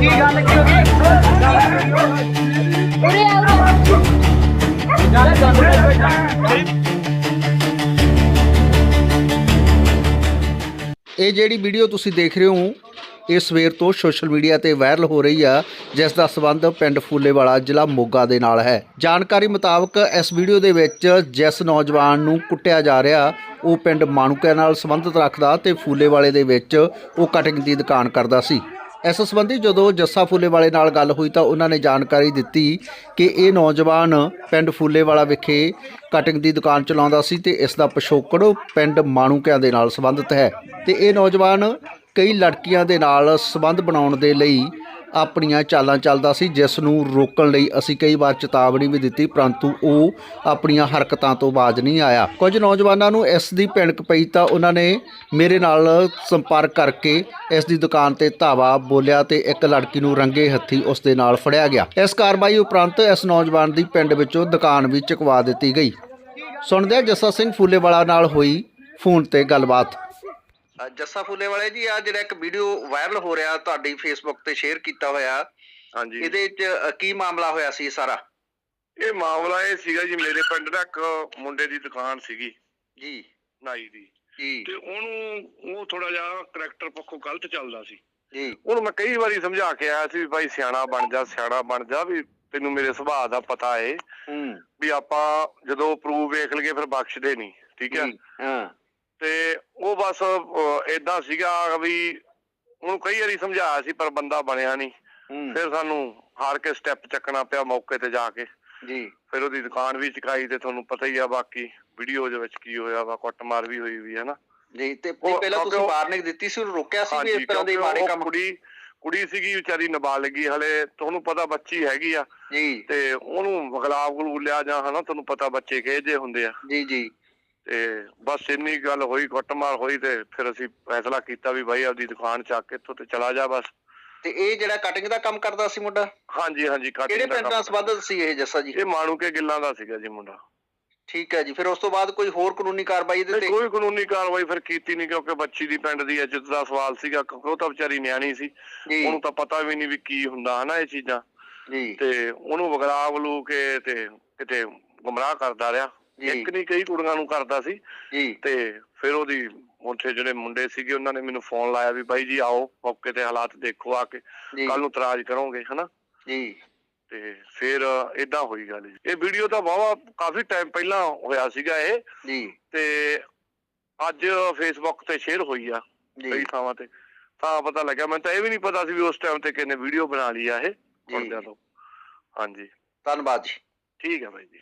ਕੀ ਗੱਲ ਕੀ ਹੋ ਗਈ ਇਹ ਜਿਹੜੀ ਵੀਡੀਓ ਤੁਸੀਂ ਦੇਖ ਰਹੇ ਹੋ, ਇਹ ਸਵੇਰ ਤੋਂ ਸੋਸ਼ਲ ਮੀਡੀਆ ਤੇ ਵਾਇਰਲ ਹੋ ਰਹੀ ਆ, ਜਿਸ ਦਾ ਸਬੰਧ ਪਿੰਡ ਫੂਲੇਵਾਲਾ ਜ਼ਿਲ੍ਹਾ ਮੋਗਾ ਦੇ ਨਾਲ ਹੈ। ਜਾਣਕਾਰੀ ਮੁਤਾਬਕ ਇਸ ਵੀਡੀਓ ਦੇ ਵਿੱਚ ਜਿਸ ਨੌਜਵਾਨ ਨੂੰ ਕੁੱਟਿਆ ਜਾ ਰਿਹਾ, ਉਹ ਪਿੰਡ ਮਾਣੂਕੇ ਨਾਲ ਸੰਬੰਧਿਤ ਰੱਖਦਾ ਤੇ ਫੂਲੇਵਾਲੇ ਦੇ ਵਿੱਚ ਉਹ ਕਟਿੰਗ ਦੀ ਦੁਕਾਨ ਕਰਦਾ ਸੀ। ਇਸ ਸੰਬੰਧੀ ਜਦੋਂ ਜੱਸਾ ਫੂਲੇਵਾਲੇ ਨਾਲ ਗੱਲ ਹੋਈ ਤਾਂ ਉਹਨਾਂ ਨੇ ਜਾਣਕਾਰੀ ਦਿੱਤੀ ਕਿ ਇਹ ਨੌਜਵਾਨ ਪਿੰਡ ਫੂਲੇਵਾਲਾ ਵਿਖੇ ਕਟਿੰਗ ਦੀ ਦੁਕਾਨ ਚਲਾਉਂਦਾ ਸੀ ਤੇ ਇਸ ਦਾ ਪਿਛੋਕੜ ਪਿੰਡ ਮਾਣੂਕਿਆਂ ਦੇ ਨਾਲ ਸੰਬੰਧਿਤ ਹੈ। ਤੇ ਇਹ ਨੌਜਵਾਨ ਕਈ ਲੜਕੀਆਂ ਦੇ ਨਾਲ ਸੰਬੰਧ ਬਣਾਉਣ ਦੇ ਲਈ ਆਪਣੀਆਂ ਚਾਲਾਂ ਚੱਲਦਾ ਸੀ, ਜਿਸ ਨੂੰ ਰੋਕਣ ਲਈ ਅਸੀਂ ਕਈ ਵਾਰ ਚੇਤਾਵਨੀ ਵੀ ਦਿੱਤੀ, ਪਰੰਤੂ ਉਹ ਆਪਣੀਆਂ ਹਰਕਤਾਂ ਤੋਂ ਬਾਜ ਨਹੀਂ ਆਇਆ। ਕੁਝ ਨੌਜਵਾਨਾਂ ਨੂੰ ਇਸ ਦੀ ਭਿਣਕ ਪਈ ਤਾਂ ਉਹਨਾਂ ਨੇ ਮੇਰੇ ਨਾਲ ਸੰਪਰਕ ਕਰਕੇ ਇਸ ਦੀ ਦੁਕਾਨ ਤੇ ਧਾਵਾ ਬੋਲਿਆ ਤੇ ਇੱਕ ਲੜਕੀ ਨੂੰ ਰੰਗੇ ਹੱਥੀ ਉਸ ਦੇ ਨਾਲ ਫੜਿਆ ਗਿਆ। ਇਸ ਕਾਰਵਾਈ ਉਪਰੰਤ ਇਸ ਨੌਜਵਾਨ ਦੀ ਪਿੰਡ ਵਿੱਚੋਂ ਦੁਕਾਨ ਵੀ ਚੁਕਵਾ ਦਿੱਤੀ ਗਈ। ਸੁਣਦੇ ਜੱਸਾ ਸਿੰਘ ਫੂਲੇਵਾਲਾ ਨਾਲ ਹੋਈ ਫੋਨ ਤੇ ਗੱਲਬਾਤ। ਜੱਸਾ ਫੂਲੇਵਾਲੇ ਜੀ ਆ ਜਿਹੜਾ ਇੱਕ ਵੀਡੀਓ ਵਾਇਰਲ ਹੋ ਰਿਹਾ ਤੁਹਾਡੀ ਫੇਸਬੁੱਕ ਤੇ ਸ਼ੇਅਰ ਕੀਤਾ ਹੋਇਆ ਹਾਂਜੀ। ਇਹਦੇ ਵਿੱਚ ਕੀ ਮਾਮਲਾ ਹੋਇਆ ਸੀ ਸਾਰਾ? ਇਹ ਮਾਮਲਾ ਇਹ ਸੀਗਾ ਜੀ ਮੇਰੇ ਪਿੰਡ ਦਾ ਇੱਕ ਮੁੰਡੇ ਦੀ ਦੁਕਾਨ ਸੀਗੀ। ਜੀ। ਨਾਈ ਦੀ। ਜੀ। ਤੇ ਉਹਨੂੰ ਉਹ ਥੋੜਾ ਜਿਹਾ ਕਰੈਕਟਰ ਪੱਖੋਂ ਗਲਤ ਚੱਲਦਾ ਸੀ। ਜੀ। ਉਹਨੂੰ ਮੈਂ ਕਈ ਵਾਰੀ ਸਮਝਾ ਕੇ ਆਇਆ ਸੀ ਵੀ ਭਾਈ ਸਿਆਣਾ ਬਣ ਜਾ ਸਿਆਣਾ ਬਣ ਜਾ ਵੀ ਤੈਨੂੰ ਮੇਰੇ ਸੁਭਾਅ ਦਾ ਪਤਾ ਏ। ਹੂੰ। ਵੀ ਆਪਾਂ ਜਦੋਂ ਪ੍ਰੂਫ ਵੇਖ ਲਈਏ ਫਿਰ ਬਖਸ਼ਦੇ ਨਹੀਂ ਠੀਕ ਹੈ? ਹਾਂ। ਤੇ ਉਹ ਬਸ ਇਦਾਂ ਸੀਗਾ ਵੀ ਉਹਨੂੰ ਕਈ ਵਾਰੀ ਸਮਝਾਇਆ ਸੀ ਪਰ ਬੰਦਾ ਬਣਿਆ ਨਹੀਂ। ਫਿਰ ਸਾਨੂੰ ਹਾਰ ਕੇ ਸਟੈਪ ਚੱਕਣਾ ਪਿਆ ਮੌਕੇ ਤੇ ਜਾ ਕੇ। ਜੀ। ਫਿਰ ਉਹਦੀ ਦੁਕਾਨ ਵੀ ਚੁਕਾਈ ਤੇ ਤੁਹਾਨੂੰ ਪਤਾ ਹੀ ਆ ਬਾਕੀ ਵੀਡੀਓ ਦੇ ਵਿੱਚ ਕੀ ਹੋਇਆ ਵਾ ਕੁੱਟਮਾਰ ਵੀ ਹੋਈ ਵੀ ਹੈ ਨਾ ਜੀ ਤੇ ਪਹਿਲਾਂ ਤੁਸੀਂ ਵਾਰਨਿੰਗ ਦਿੱਤੀ ਸੀ ਉਹਨੂੰ ਰੋਕਿਆ ਸੀ ਵੀ ਇਸ ਤਰ੍ਹਾਂ ਦੇ ਮਾੜੇ ਕੰਮ ਕੁੜੀ ਕੁੜੀ ਸੀਗੀ ਵਿਚਾਰੀ ਨਾਬਾਲਗੀ ਹਲੇ ਤੁਹਾਨੂੰ ਪਤਾ ਬੱਚੀ ਹੈਗੀ ਆ। ਜੀ। ਤੇ ਉਹਨੂੰ ਗਲਾਬ ਗਲੂਬ ਲਿਆ ਜਾਂ ਹਨਾ ਤੁਹਾਨੂੰ ਪਤਾ ਬੱਚੇ ਕਿਹੋ ਜਿਹੇ ਹੁੰਦੇ ਆ। ਜੀ ਜੀ। ਤੇ ਬਸ ਇੰਨੀ ਗੱਲ ਹੋਈ ਕੁੱਟਮਾਰ ਹੋਈ ਤੇ ਫਿਰ ਅਸੀਂ ਫੈਸਲਾ ਕੀਤਾ ਵੀ ਭਾਈ ਆਪਦੀ ਦੁਕਾਨ ਚੱਕ ਕੇ ਇੱਥੋਂ ਤੇ ਚਲਾ ਜਾ ਬਸ। ਤੇ ਇਹ ਜਿਹੜਾ ਕਟਿੰਗ ਦਾ ਕੰਮ ਕਰਦਾ ਸੀ ਮੁੰਡਾ? ਹਾਂਜੀ ਹਾਂਜੀ ਕਿਹੜੇ ਦਾ ਪਿੰਡ ਕੰਮ। ਨਾਲ ਸੰਬੰਧਿਤ ਸੀ ਇਹ ਜੱਸਾ ਜੀ? ਇਹ ਮਾਣੂ ਕੇ ਗਿੱਲਾਂ ਦਾ ਸੀਗਾ ਜੀ ਮੁੰਡਾ। ਠੀਕ ਹੈ ਜੀ ਫਿਰ ਉਸ ਤੋਂ ਬਾਅਦ ਕੋਈ ਹੋਰ ਕਾਨੂੰਨੀ ਕਾਰਵਾਈ ਇਹਦੇ ਤੇ? ਕੋਈ ਕਾਨੂੰਨੀ ਕਾਰਵਾਈ ਫਿਰ ਕੀਤੀ ਨਹੀਂ ਕਿਉਂਕਿ ਬੱਚੀ ਦੀ ਪਿੰਡ ਦੀ ਇੱਜ਼ਤ ਦਾ ਸਵਾਲ ਸੀਗਾ ਕਿਉਂਕਿ ਉਹ ਤਾਂ ਵਿਚਾਰੀ ਨਿਆਣੀ ਸੀ। ਉਹਨੂੰ ਤਾਂ ਪਤਾ ਵੀ ਨਹੀਂ ਵੀ ਕੀ ਹੁੰਦਾ ਹਨਾ ਇਹ ਚੀਜ਼ਾਂ। ਜੀ। ਤੇ ਉਹਨੂੰ ਵਗਰਾ ਵਲੂ ਕੇ ਤੇ ਕਿਤੇ ਗੁੰਮਰਾਹ ਕਰਦਾ ਰਿਹਾ। ਇੱਕ ਨਹੀਂ ਕਈ ਕੁੜੀਆਂ ਨੂੰ ਕਰਦਾ ਸੀ। ਜੀ। ਤੇ ਫਿਰ ਉਹਦੀ ਉੱਥੇ ਜਿਹੜੇ ਮੁੰਡੇ ਸੀਗੇ ਉਹਨਾਂ ਨੇ ਮੈਨੂੰ ਫੋਨ ਲਾਇਆ ਵੀ ਬਾਈ ਜੀ ਆਓ ਮੌਕੇ ਤੇ ਹਾਲਾਤ ਦੇਖੋ ਆ ਕੇ। ਕੱਲ ਨੂੰ ਇਤਰਾਜ਼ ਕਰੋਗੇ ਹਨਾ? ਜੀ। ਤੇ ਫਿਰ ਇਦਾਂ ਹੋਈ ਗੱਲ ਜੀ। ਇਹ ਵੀਡੀਓ ਤਾਂ ਵਾਹਵਾ ਕਾਫੀ ਟਾਈਮ ਪਹਿਲਾਂ ਹੋਇਆ ਸੀਗਾ ਇਹ। ਜੀ। ਤੇ ਅੱਜ ਫੇਸਬੁੱਕ ਤੇ ਸ਼ੇਅਰ ਹੋਈ ਆ ਕਈ ਥਾਵਾਂ ਤੇ। ਤਾਂ ਪਤਾ ਲੱਗਿਆ ਮੈਨੂੰ ਤਾਂ ਇਹ ਵੀ ਨਹੀਂ ਪਤਾ ਸੀ ਵੀ ਉਸ ਟਾਈਮ ਤੇ ਕਿੰਨੇ ਵੀਡੀਓ ਬਣਾ ਲਈ ਆ ਇਹ ਤੋਂ। ਹਾਂਜੀ। ਧੰਨਵਾਦ ਜੀ। ਠੀਕ ਹੈ ਬਾਈ ਜੀ।